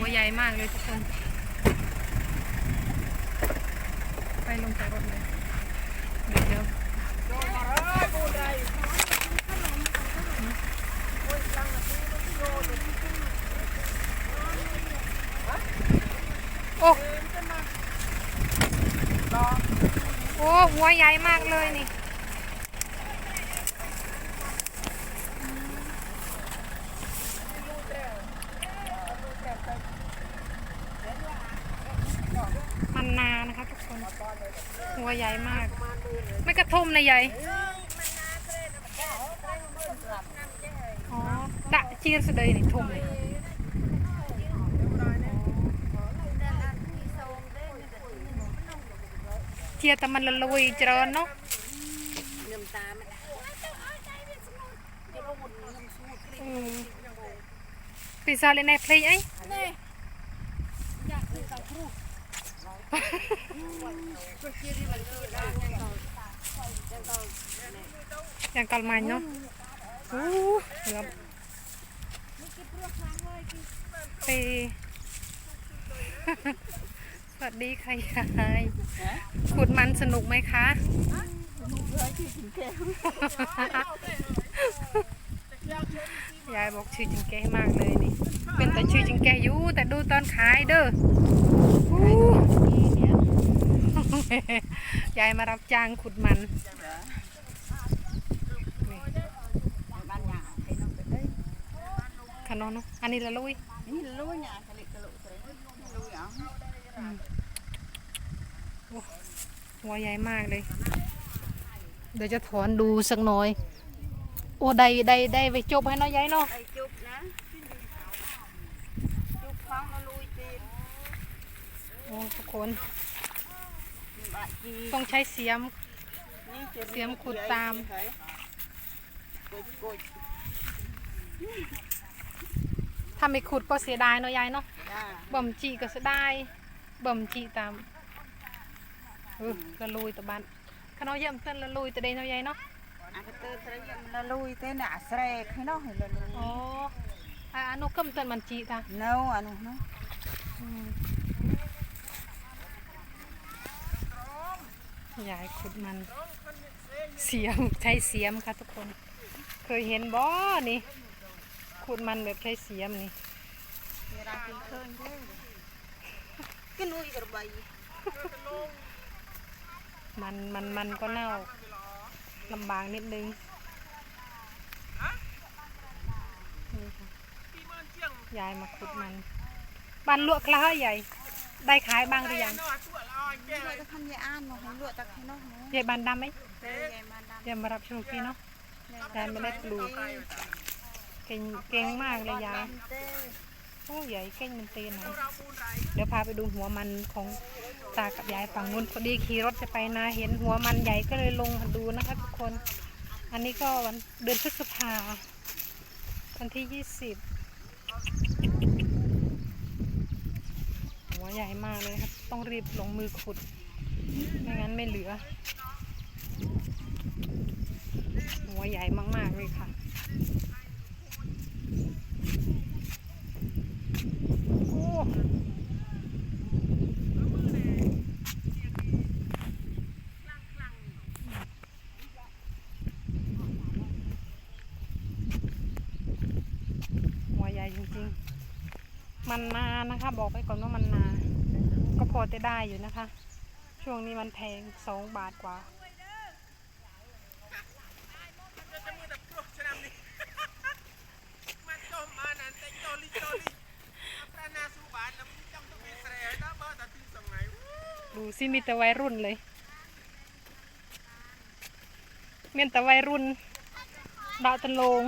หัวใหญ่มากเลยทุกคน ไปลงจากรถเลย เดี๋ยวเดี๋ยวโอ้ โอ้ หัวใหญ่มากเลยนี่ นานะคะทุกคน หัวใหญ่มาก ไม่กระทมนะใหญ่อ๋อดะจีนสะเดยนี่ทมเลยเจียแต่มันละลุยเจริญเนาะอืมปีศาจเลยในเพลงไอ้อย่างกลมันเนาะโอ้เหลือไปสวัสดีค่ะยายขุดมันสนุกไหมคะยายบอกชื่อจิงแก้มากเลยนี่ เป็นแต่ชื่อจิงแก้อยู่แต่ดูตอนขายเด้ออู้ ยายมารับจ้างขุดมันบ้านหยาไปน้องไปเอ้ยขนมเนาะอันนี้ละลุยนี่รู้หยาทะเลกะโหลกเลยรู้หยาหัวใหญ่มากเลย เดี๋ยวจะถอนดูสักหน่อย โอ้ได้ได้ได้ไปจบให้เน้อยใหญ่เนาะไอ้จุบนะจุบฟังมาลุยตีนโอ้ทุกคนบะจี ต้องใช้เสียมนี่จะเสียมขุดตามกดกดถ้าไม่ขุดก็เสียดายเนาะยายเนาะจ้าบ่มจีก็เสียดายบ่มจีตามเออละลุยตะบันขนมเยี่ยมเต้นละลุยตะเดนเนาะยายเนาะอันก็เตอร์เตรียมละลุยเต้นอะแสรกให้น้องให้ละลุยอ๋ออะอันนู้นก็เต้นมันจีตาเนาอันนู้นเนาะ อืม ยายขุดมันเสียมใช้เสียมค่ะทุกคน เคยเห็นบ่นี่ขุดมันแบบใช้เสียมนี่เวลากินเคยด้วยก็ลุยกระบายมันมันมันก็เน่าลำบากนิดนึงนี่ค่ะยายมาขุดมันบ้านลวกแล้วใหญ่ ได้ขายบ้างหรือยัง นี่ก็ทำยาอ่านเนาะให้ลวกตักให้น้องเนาะยายบ้านดำไหมเต้ยายมาดำยายมารับชมฟรีเนาะยายไม่ได้ปลูกเก่งเก่งมากเลยยายเต้ยโอ้ใหญ่เก่งมันเตนนะเดี๋ยวพาไปดูหัวมันของตากับยายฝั่งนู้นพอดีขี่รถจะไปนาเห็นหัวมันใหญ่ก็เลยลงมาดูนะคะทุกคน อันนี้ก็วันเดือนพฤษภาวันที่ยี่สิบหั วใหญ่มากเลยครับ ต้องรีบลงมือขุด ไม่งั้นไม่เหลือ หัวใหญ่มาก ๆ เลยค่ะโอ้หัวใหญ่จริง ๆ มันนานะคะ บอกไปก่อนว่ามันนา ก็พอจะได้อยู่นะคะ ช่วงนี้มันแพงสองบาทกว่าดูสิมีแต่วัยรุ่นเลยเมียนแต่วัยรุ่นดาวตะโลง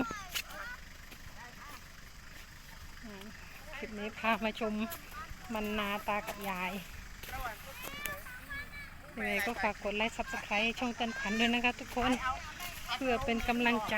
อืม คลิปนี้พามาชมมันนาตากับยายยังไงก็ฝากกดไลค์ซับสไครต์ช่องเต้นขันด้วยนะคะทุกคน เพื่อเป็นกำลังใจ